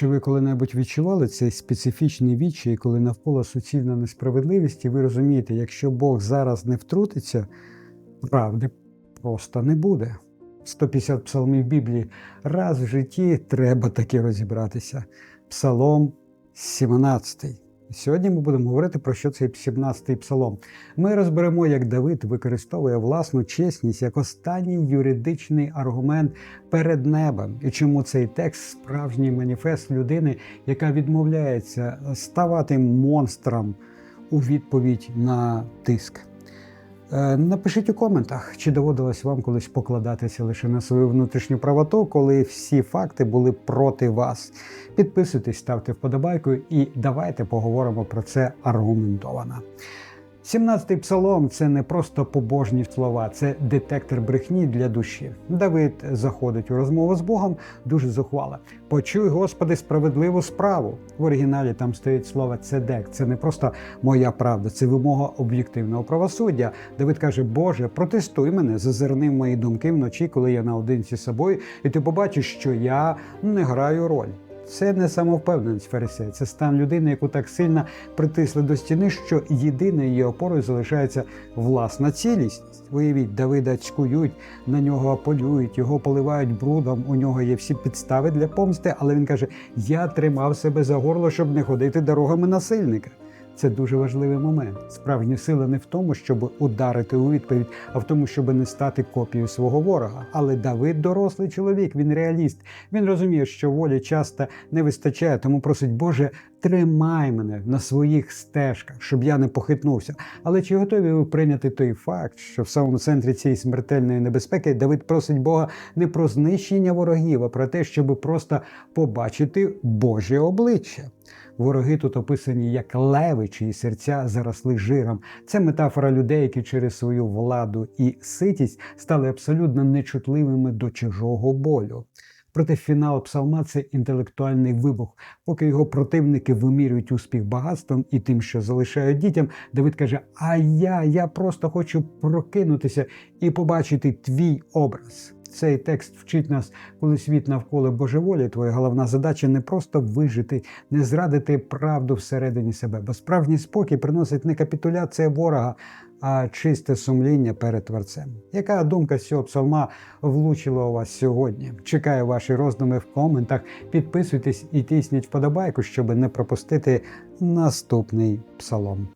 Чи ви коли-небудь відчували цей специфічний відчай, коли навколо суцільна несправедливість, і ви розумієте, якщо Бог зараз не втрутиться, правди просто не буде. 150 псалмів Біблії. Раз в житті треба таки розібратися. Псалом 17. Сьогодні ми будемо говорити про що цей 17-й псалом. Ми розберемо, як Давид використовує власну чесність як останній юридичний аргумент перед небом, і чому цей текст справжній маніфест людини, яка відмовляється ставати монстром у відповідь на тиск. Е, Напишіть у коментах, чи доводилось вам колись покладатися лише на свою внутрішню правоту, коли всі факти були проти вас. Підписуйтесь, ставте вподобайку і давайте поговоримо про це аргументовано. 17-й псалом це не просто побожні слова, це детектор брехні для душі. Давид заходить у розмову з Богом дуже зухвало. Почуй, Господи, справедливу справу. В оригіналі там стоїть слово цедек. Це не просто моя правда, це вимога об'єктивного правосуддя. Давид каже: Боже, протестуй мене, зазирни в мої думки вночі, коли я наодинці з собою, і ти побачиш, що я не граю роль. Це не самовпевненість фарисея, це стан людини, яку так сильно притисли до стіни, що єдиною її опорою залишається власна цілісність. Виявіть, Давида цькують, на нього полюють, його поливають брудом. У нього є всі підстави для помсти, але він каже: Я тримав себе за горло, щоб не ходити дорогами насильника. Це дуже важливий момент. Справжня сила не в тому, щоб ударити у відповідь, а в тому, щоб не стати копією свого ворога. Але Давид дорослий чоловік, він реаліст. Він розуміє, що волі часто не вистачає, тому просить Боже, тримай мене на своїх стежках, щоб я не похитнувся. Але чи готові ви прийняти той факт, що в самому центрі цієї смертельної небезпеки Давид просить Бога не про знищення ворогів, а про те, щоб просто побачити Боже обличчя? Вороги тут описані як леви, чиї серця заросли жиром. Це метафора людей, які через свою владу і ситість стали абсолютно нечутливими до чужого болю. Проте фінал псалма це інтелектуальний вибух. Поки його противники вимірюють успіх багатством і тим, що залишають дітям, Давид каже: А я, я просто хочу прокинутися і побачити твій образ. Цей текст вчить нас, коли світ навколо божеволі, твоя головна задача не просто вижити, не зрадити правду всередині себе, бо справжній спокій приносить не капітуляція ворога, а чисте сумління перед Творцем. Яка думка з цього псалма влучила у вас сьогодні? Чекаю ваші роздуми в коментах. Підписуйтесь і тисніть вподобайку, щоб не пропустити наступний псалом.